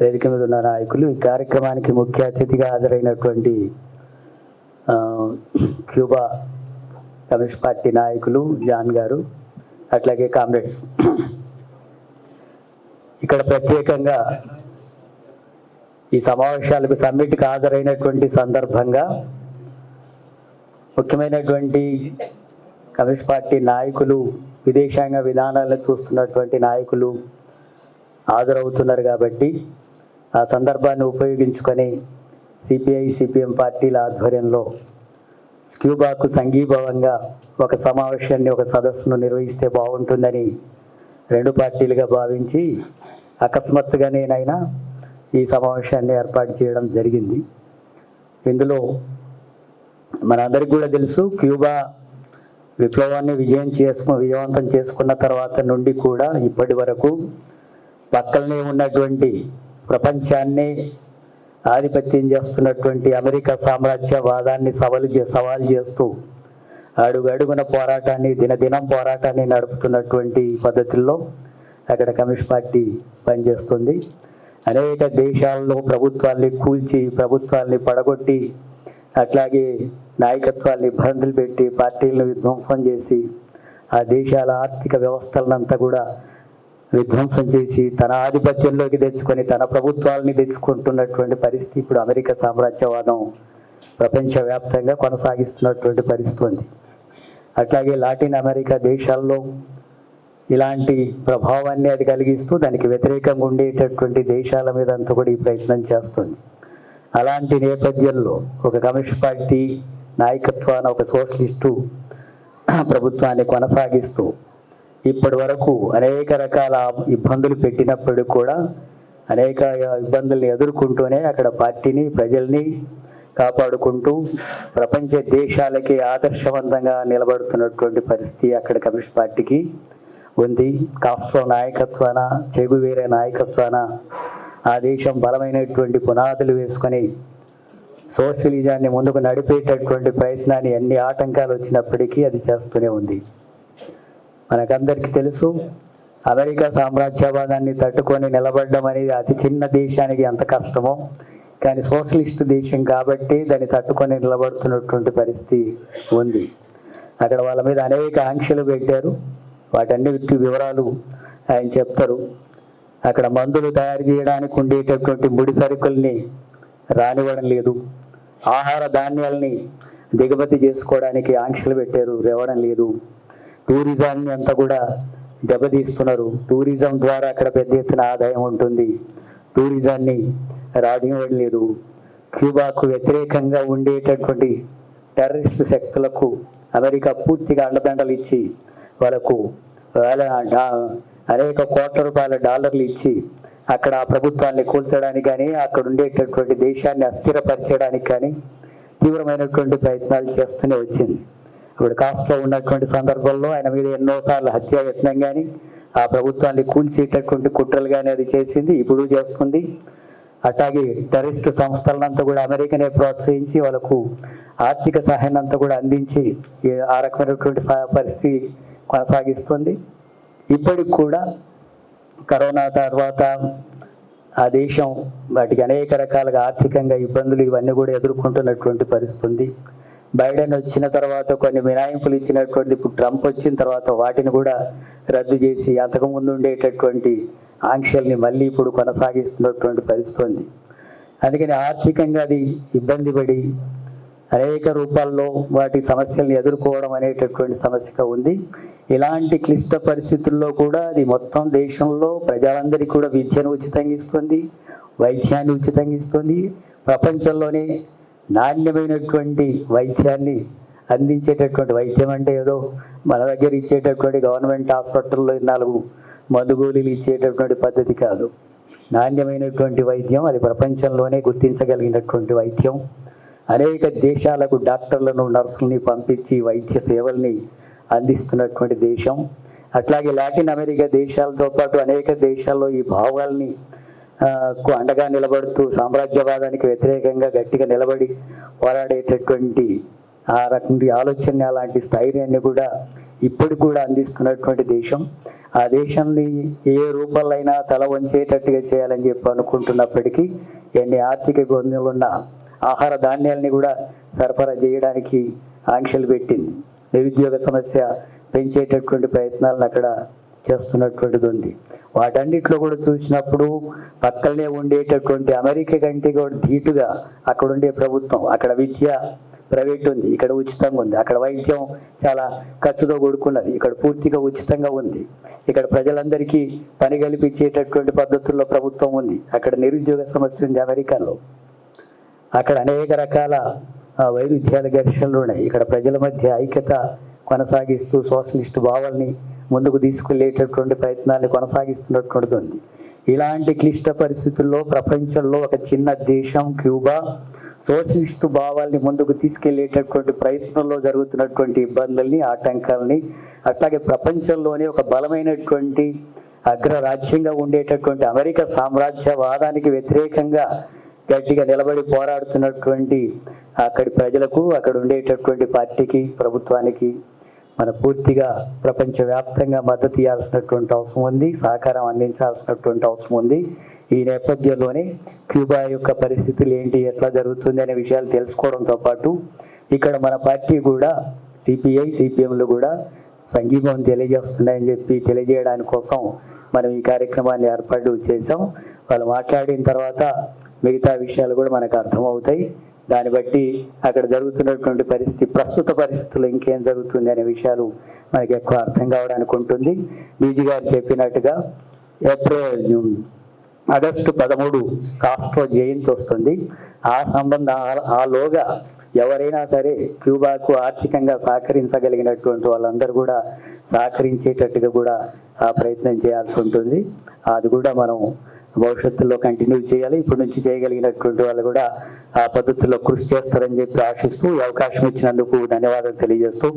వేదిక మీద ఉన్న నాయకులు ఈ కార్యక్రమానికి ముఖ్య అతిథిగా హాజరైనటువంటి క్యూబా కమ్యూనిస్ట్ పార్టీ నాయకులు జాన్ గారు అట్లాగే కామ్రేడ్స్. ఇక్కడ ప్రత్యేకంగా ఈ సమావేశాలకు సమ్మిట్కి హాజరైనటువంటి సందర్భంగా ముఖ్యమైనటువంటి కమ్యూనిస్ట్ పార్టీ నాయకులు విదేశాంగ విధానాలను చూస్తున్నటువంటి నాయకులు హాజరవుతున్నారు కాబట్టి ఆ సందర్భాన్ని ఉపయోగించుకొని సిపిఐ సిపిఎం పార్టీల ఆధ్వర్యంలో క్యూబాకు సంఘీభావంగా ఒక సమావేశాన్ని ఒక సదస్సును నిర్వహిస్తే బాగుంటుందని రెండు పార్టీలుగా భావించి అకస్మాత్తుగా నేనైనా ఈ సమావేశాన్ని ఏర్పాటు చేయడం జరిగింది. ఇందులో మనందరికీ కూడా తెలుసు క్యూబా విప్లవాన్ని విజయం చేసుకు విజయవంతం చేసుకున్న తర్వాత నుండి కూడా ఇప్పటి వరకు పక్కనే ఉన్నటువంటి ప్రపంచాన్ని ఆధిపత్యం చేస్తున్నటువంటి అమెరికా సామ్రాజ్యవాదాన్ని సవాలు చే సవాల్ చేస్తూ అడుగడుగున పోరాటాన్ని దినదినం పోరాటాన్ని నడుపుతున్నటువంటి పద్ధతుల్లో అక్కడ కమ్యూనిస్ట్ పార్టీ పనిచేస్తుంది. అనేక దేశాల్లో ప్రభుత్వాల్ని కూల్చి ప్రభుత్వాల్ని పడగొట్టి అట్లాగే నాయకత్వాన్ని ఇబ్బందులు పెట్టి పార్టీలను విధ్వంసం చేసి ఆ దేశాల ఆర్థిక వ్యవస్థలనంతా కూడా విధ్వంసం చేసి తన ఆధిపత్యంలోకి తెచ్చుకొని తన ప్రభుత్వాలని తెచ్చుకుంటున్నటువంటి పరిస్థితి ఇప్పుడు అమెరికా సామ్రాజ్యవాదం ప్రపంచవ్యాప్తంగా కొనసాగిస్తున్నటువంటి పరిస్థితి ఉంది. అట్లాగే లాటిన్ అమెరికా దేశాల్లో ఇలాంటి ప్రభావాన్ని అది కలిగిస్తూ దానికి వ్యతిరేకంగా ఉండేటటువంటి దేశాల మీద అంతా కూడా ఈ ప్రయత్నం చేస్తుంది. అలాంటి నేపథ్యంలో ఒక కమ్యూనిస్ట్ పార్టీ నాయకత్వాన ఒక సోషలిస్టు ప్రభుత్వాన్ని కొనసాగిస్తూ ఇప్పటి వరకు అనేక రకాల ఇబ్బందులు పెట్టినప్పుడు కూడా అనేక ఇబ్బందుల్ని ఎదుర్కొంటూనే అక్కడ పార్టీని ప్రజల్ని కాపాడుకుంటూ ప్రపంచ దేశాలకి ఆదర్శవంతంగా నిలబడుతున్నటువంటి పరిస్థితి అక్కడ కమ్యూనిస్ట్ పార్టీకి ఉంది. కాస్ట్రో నాయకత్వాన చెగువేరే నాయకత్వాన ఆ దేశం బలమైనటువంటి పునాదులు వేసుకొని సోషలిజాన్ని ముందుకు నడిపేటటువంటి ప్రయత్నాన్ని ఎన్ని ఆటంకాలు వచ్చినప్పటికీ అది చేస్తూనే ఉంది. మనకందరికీ తెలుసు. అమెరికా సామ్రాజ్యవాదాన్ని తట్టుకొని నిలబడడం అనేది అతి చిన్న దేశానికి ఎంత కష్టమో కానీ సోషలిస్ట్ దేశం కాబట్టి దాన్ని తట్టుకొని నిలబడుతున్నటువంటి పరిస్థితి ఉంది. అక్కడ వాళ్ళ మీద అనేక ఆంక్షలు పెట్టారు. వాటన్నిటి వివరాలు ఆయన చెప్తారు. అక్కడ మందులు తయారు చేయడానికి ఉండేటటువంటి ముడి సరుకుల్ని రానివ్వడం లేదు. ఆహార ధాన్యాల్ని దిగుమతి చేసుకోవడానికి ఆంక్షలు పెట్టారు ఇవ్వడం లేదు. టూరిజాన్ని అంతా కూడా దెబ్బతీస్తున్నారు. టూరిజం ద్వారా అక్కడ పెద్ద ఎత్తున ఆదాయం ఉంటుంది. టూరిజాన్ని రానివ్వడం లేదు క్యూబాకు వ్యతిరేకంగా ఉండేటటువంటి టెర్రరిస్ట్ శక్తులకు అమెరికా పూర్తిగా అండదండలు ఇచ్చి వాళ్ళకు వేల అనేక కోట్ల రూపాయల డాలర్లు ఇచ్చి అక్కడ ఆ ప్రభుత్వాన్ని కూల్చడానికి కానీ అక్కడ ఉండేటటువంటి దేశాన్ని అస్థిరపరచడానికి కానీ తీవ్రమైనటువంటి ప్రయత్నాలు చేస్తూనే వచ్చింది. ఇప్పుడు కాస్ట్లో ఉన్నటువంటి సందర్భంలో ఆయన మీద ఎన్నోసార్లు హత్య యత్నం కానీ ఆ ప్రభుత్వాన్ని కూల్చేటటువంటి కుట్రలు కానీ అది చేసింది ఇప్పుడు చేస్తుంది అట్లాగే టెర్రరిస్ట్ సంస్థలనంతా కూడా అమెరికనే ప్రోత్సహించి వాళ్ళకు ఆర్థిక సహాయాన్ని అంతా కూడా అందించి ఆ రకమైనటువంటి పరిస్థితి కొనసాగిస్తుంది. ఇప్పటికి కూడా కరోనా తర్వాత ఆ దేశం వాటికి అనేక రకాలుగా ఆర్థికంగా ఇబ్బందులు ఇవన్నీ కూడా ఎదుర్కొంటున్నటువంటి పరిస్థితి ఉంది. బైడెన్ వచ్చిన తర్వాత కొన్ని మినాయింపులు ఇచ్చినటువంటి ఇప్పుడు ట్రంప్ వచ్చిన తర్వాత వాటిని కూడా రద్దు చేసి అంతకుముందు ఉండేటటువంటి ఆంక్షల్ని మళ్ళీ ఇప్పుడు కొనసాగిస్తున్నటువంటి పరిస్థితి ఉంది. అందుకని ఆర్థికంగా అది ఇబ్బంది పడి అనేక రూపాల్లో వాటి సమస్యలను ఎదుర్కోవడం అనేటటువంటి సమస్యగా ఉంది. ఇలాంటి క్లిష్ట పరిస్థితుల్లో కూడా అది మొత్తం దేశంలో ప్రజలందరికీ కూడా విద్యను ఉచితంగా ఇస్తుంది వైద్యాన్ని ఉచితంగా ఇస్తుంది. ప్రపంచంలోనే నాణ్యమైనటువంటి వైద్యాన్ని అందించేటటువంటి వైద్యం అంటే ఏదో మన దగ్గర ఇచ్చేటటువంటి గవర్నమెంట్ హాస్పిటల్లో నాలుగు మందుగోళీలు ఇచ్చేటటువంటి పద్ధతి కాదు. నాణ్యమైనటువంటి వైద్యం అది ప్రపంచంలోనే గుర్తించగలిగినటువంటి వైద్యం. అనేక దేశాలకు డాక్టర్లను నర్సుల్ని పంపించి వైద్య సేవల్ని అందిస్తున్నటువంటి దేశం. అట్లాగే లాటిన్ అమెరికా దేశాలతో పాటు అనేక దేశాల్లో ఈ భావాల్ని అండగా నిలబడుతూ సామ్రాజ్యవాదానికి వ్యతిరేకంగా గట్టిగా నిలబడి పోరాడేటటువంటి ఆ రకం ఆలోచన అలాంటి స్థైర్యాన్ని కూడా ఇప్పుడు కూడా అందిస్తున్నటువంటి దేశం. ఆ దేశాన్ని ఏ రూపంలో అయినా తల వంచేటట్టుగా చేయాలని చెప్పి అనుకుంటున్నప్పటికీ ఎన్ని ఆర్థిక ఇబ్బందులు ఉన్న ఆహార ధాన్యాల్ని కూడా సరఫరా చేయడానికి ఆంక్షలు పెట్టింది. నిరుద్యోగ సమస్య పెంచేటటువంటి ప్రయత్నాలను అక్కడ చేస్తున్నటువంటిది ఉంది వాటన్నిటిలో కూడా చూసినప్పుడు పక్కనే ఉండేటటువంటి అమెరికా కంటే కూడా ధీటుగా అక్కడ ఉండే ప్రభుత్వం అక్కడ విద్య ప్రైవేట్ ఉంది ఇక్కడ ఉచితంగా ఉంది అక్కడ వైద్యం చాలా ఖర్చుతో కూడుకున్నది ఇక్కడ పూర్తిగా ఉచితంగా ఉంది. ఇక్కడ ప్రజలందరికీ పని కల్పించేటటువంటి పద్ధతుల్లో ప్రభుత్వం ఉంది. అక్కడ నిరుద్యోగ సమస్య ఉంది అమెరికాలో. అక్కడ అనేక రకాల వైరుధ్యాల ఘర్షణలు ఉన్నాయి ఇక్కడ ప్రజల మధ్య ఐక్యత కొనసాగిస్తూ సోషలిస్ట్ భావాల్ని ముందుకు తీసుకెళ్ళేటటువంటి ప్రయత్నాన్ని కొనసాగిస్తున్నటువంటిది ఉంది. ఇలాంటి క్లిష్ట పరిస్థితుల్లో ప్రపంచంలో ఒక చిన్న దేశం క్యూబా సోషలిస్టు భావాల్ని ముందుకు తీసుకెళ్ళేటటువంటి ప్రయత్నంలో జరుగుతున్నటువంటి ఇబ్బందుల్ని ఆటంకాలని అట్లాగే ప్రపంచంలోనే ఒక బలమైనటువంటి అగ్రరాజ్యంగా ఉండేటటువంటి అమెరికా సామ్రాజ్యవాదానికి వ్యతిరేకంగా గట్టిగా నిలబడి పోరాడుతున్నటువంటి అక్కడి ప్రజలకు అక్కడ ఉండేటటువంటి పార్టీకి ప్రభుత్వానికి మన పూర్తిగా ప్రపంచవ్యాప్తంగా మద్దతు ఇవ్వాల్సినటువంటి అవసరం ఉంది సహకారం అందించాల్సినటువంటి అవసరం ఉంది. ఈ నేపథ్యంలోనే క్యూబా యొక్క పరిస్థితులు ఏంటి ఎట్లా జరుగుతుంది అనే విషయాలు తెలుసుకోవడంతో పాటు ఇక్కడ మన పార్టీ కూడా సిపిఐ సిపిఎంలు కూడా సంఘీభావం తెలియజేస్తున్నాయని చెప్పి తెలియజేయడానికి కోసం మనం ఈ కార్యక్రమాన్ని ఏర్పాటు చేసాం వాళ్ళు మాట్లాడిన తర్వాత మిగతా విషయాలు కూడా మనకు అర్థమవుతాయి. దాన్ని బట్టి అక్కడ జరుగుతున్నటువంటి పరిస్థితి ప్రస్తుత పరిస్థితుల్లో ఇంకేం జరుగుతుంది అనే విషయాలు మనకి ఎక్కువ అర్థం కావడానికి ఉంటుంది. బీజీ గారు చెప్పినట్టుగా ఏప్రిల్ ఆగస్టు పదమూడు కాస్ట్రో జయంతి వస్తుంది. ఆ సంబంధం ఆ- లోగా ఎవరైనా సరే క్యూబాకు ఆర్థికంగా సహకరించగలిగినటువంటి వాళ్ళందరూ కూడా సహకరించేటట్టుగా కూడా ఆ ప్రయత్నం చేయాల్సి ఉంటుంది. అది కూడా మనం భవిష్యత్తులో కంటిన్యూ చేయాలి. ఇప్పటి నుంచి చేయగలిగినటువంటి వాళ్ళు కూడా ఆ పద్ధతిలో కృషి చేస్తారని చెప్పి ఆశిస్తూ ఈ అవకాశం ఇచ్చినందుకు ధన్యవాదాలు తెలియజేస్తూ